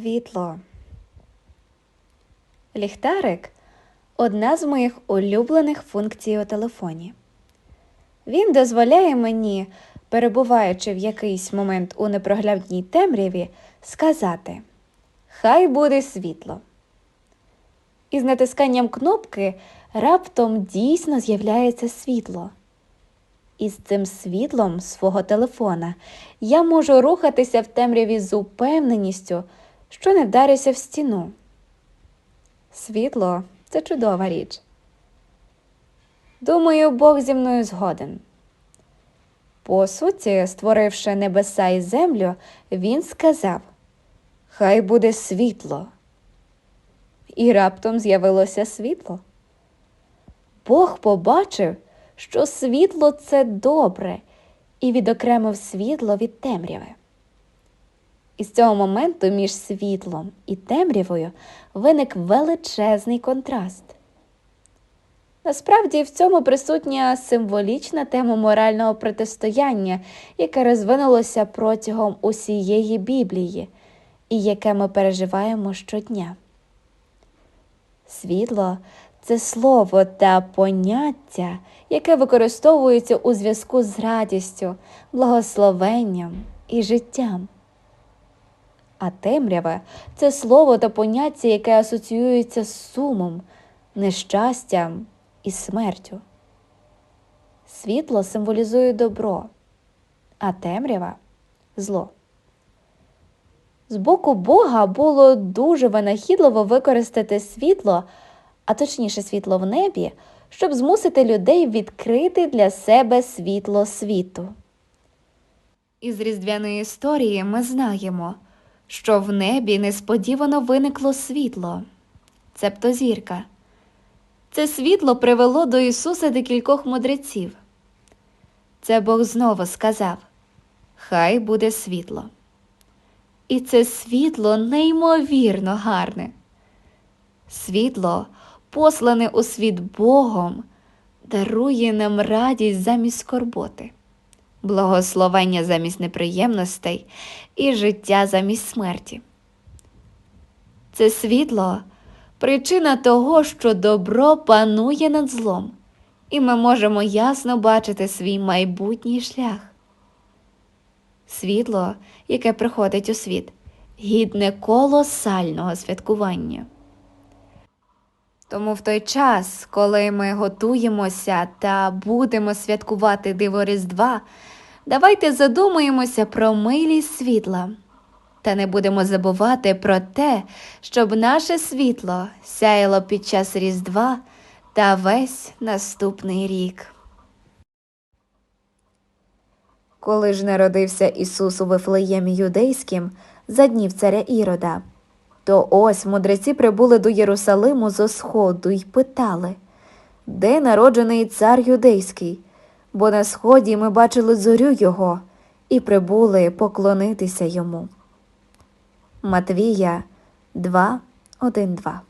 Світло. Ліхтарик одна з моїх улюблених функцій у телефоні. Він дозволяє мені, перебуваючи в якийсь момент у непроглядній темряві, сказати Хай буде світло. І з натисканням кнопки раптом дійсно з'являється світло. І з цим світлом свого телефона я можу рухатися в темряві з упевненістю, що не вдарюся в стіну. Світло це чудова річ. Думаю, Бог зі мною згоден. По суті, створивши небеса і землю, він сказав: Хай буде світло. І раптом з'явилося світло. Бог побачив, що світло це добре, і відокремив світло від темряви. І з цього моменту між світлом і темрявою виник величезний контраст. Насправді в цьому присутня символічна тема морального протистояння, яке розвинулося протягом усієї Біблії, і яке ми переживаємо щодня. Світло це слово та поняття, яке використовується у зв'язку з радістю, благословенням і життям. А темрява це слово та поняття, яке асоціюється з сумом, нещастям і смертю. Світло символізує добро, а темрява зло. З боку Бога було дуже винахідливо використати світло, а точніше світло в небі, щоб змусити людей відкрити для себе світло світу. Із різдвяної історії ми знаємо, що в небі несподівано виникло світло, цебто зірка. Це світло привело до Ісуса декількох мудреців. Це Бог знову сказав: Хай буде світло. І це світло неймовірно гарне. Світло, послане у світ Богом, дарує нам радість замість скорботи, благословення замість неприємностей і життя замість смерті. Це світло причина того, що добро панує над злом, і ми можемо ясно бачити свій майбутній шлях. Світло, яке приходить у світ, гідне колосального святкування. Тому в той час, коли ми готуємося та будемо святкувати Диво Різдва, давайте задумаємося про милість світла та не будемо забувати про те, щоб наше світло сяяло під час Різдва та весь наступний рік. Коли ж народився Ісус у Вифлеємі юдейським за днів царя Ірода, то ось мудреці прибули до Єрусалиму зо сходу й питали, де народжений цар юдейський, бо на сході ми бачили зорю його і прибули поклонитися йому. Матвія 2, 1, 2